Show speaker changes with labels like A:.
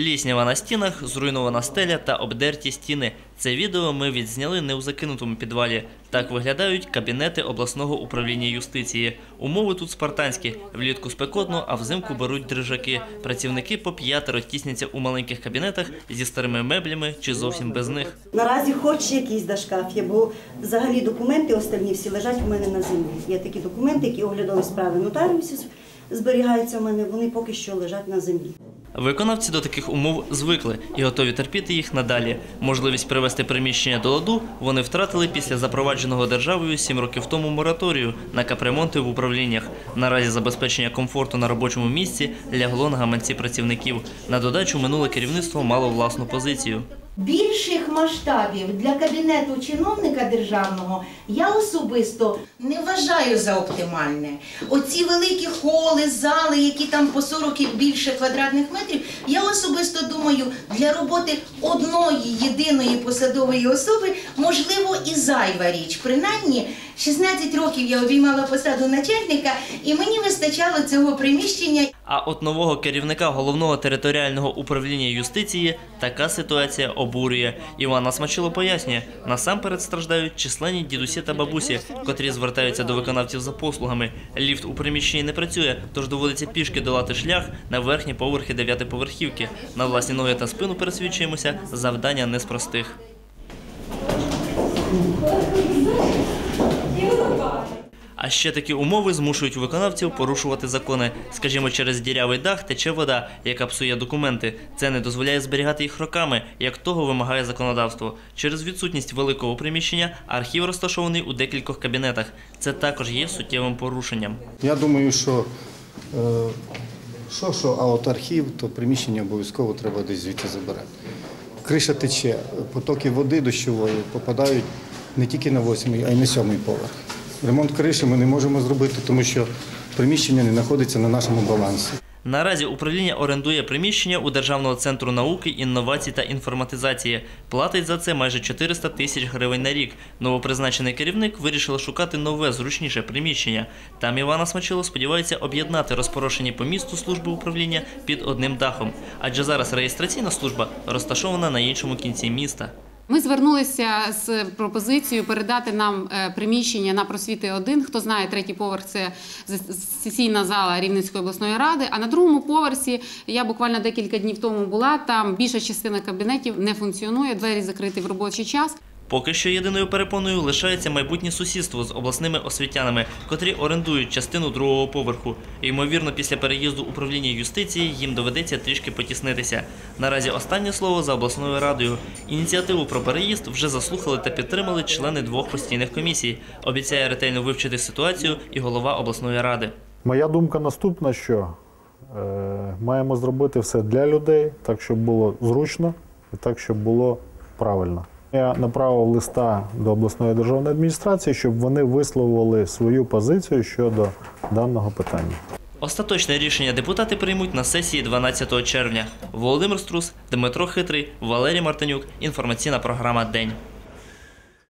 A: Пліснява на стінах, зруйнована стеля та обдерті стіни. Це відео ми відзняли не у закинутому підвалі. Так виглядають кабінети обласного управління юстиції. Умови тут спартанські. Влітку спекотно, а взимку беруть дрижаки. Працівники по п'ятеро тісняться у маленьких кабінетах зі старими меблями чи зовсім без них.
B: Наразі хоч якийсь да шкаф є, бо взагалі документи остальні всі лежать у мене на землі. Є такі документи, які оглядові справи нотаріусів зберігаються у мене, вони поки що лежать на землі.
A: Виконавці до таких умов звикли і готові терпіти їх надалі. Можливість привести приміщення до ладу вони втратили після запровадженого державою сім років тому мораторію на капремонти в управліннях. Наразі забезпечення комфорту на робочому місці лягло на гаманці працівників. На додачу минуле керівництво мало власну позицію.
C: Більших масштабів для кабінету чиновника державного я особисто не вважаю за оптимальне. Оці великі холи, зали, які там по 40 і більше квадратних метрів, я особисто думаю, для роботи одної єдиної посадової особи можливо і зайва річ. Принаймні, 16 років я обіймала посаду начальника, і мені вистачало цього приміщення.
A: А от нового керівника головного територіального управління юстиції така ситуація обурює. Івана Смачило пояснює, насамперед страждають численні дідусі та бабусі, котрі звертаються до виконавців за послугами. Ліфт у приміщенні не працює, тож доводиться пішки долати шлях на верхні поверхи дев'ятиповерхівки. На власні ноги та спину пересвідчуємося, завдання не з простих. А ще такі умови змушують виконавців порушувати закони. Скажімо, через дірявий дах тече вода, яка псує документи. Це не дозволяє зберігати їх роками, як того вимагає законодавство. Через відсутність великого приміщення архів розташований у декількох кабінетах. Це також є суттєвим порушенням.
D: Я думаю, що е, що, що, а от архів, то приміщення обов'язково треба десь звідти забирати. Криша тече, потоки води дощової попадають не тільки на восьмий, а й на сьомий поверх. Ремонт криші ми не можемо зробити, тому що приміщення не знаходиться на нашому балансі.
A: Наразі управління орендує приміщення у Державного центру науки, інновацій та інформатизації. Платить за це майже 400 тисяч гривень на рік. Новопризначений керівник вирішив шукати нове, зручніше приміщення. Там Івана Смачило сподівається об'єднати розпорошені по місту служби управління під одним дахом. Адже зараз реєстраційна служба розташована на іншому кінці міста.
E: Ми звернулися з пропозицією передати нам е, приміщення на просвіти 1 Хто знає, третій поверх це сесійна зала Рівненської обласної ради. А на другому поверсі я буквально декілька днів тому була. Там більша частина кабінетів не функціонує, двері закриті в робочий час.
A: Поки що єдиною перепоною лишається майбутнє сусідство з обласними освітянами, котрі орендують частину другого поверху. Ймовірно, після переїзду управління юстиції їм доведеться трішки потіснитися. Наразі останнє слово за обласною радою. Ініціативу про переїзд вже заслухали та підтримали члени двох постійних комісій. Обіцяє ретельно вивчити ситуацію і голова обласної ради.
F: Моя думка наступна, що е, маємо зробити все для людей, так, щоб було зручно і так, щоб було правильно. Я направив листа до обласної державної адміністрації, щоб вони висловили свою позицію щодо даного питання.
A: Остаточне рішення депутати приймуть на сесії 12 червня. Володимир Струс, Дмитро Хитрий, Валерій Мартинюк. Інформаційна програма День.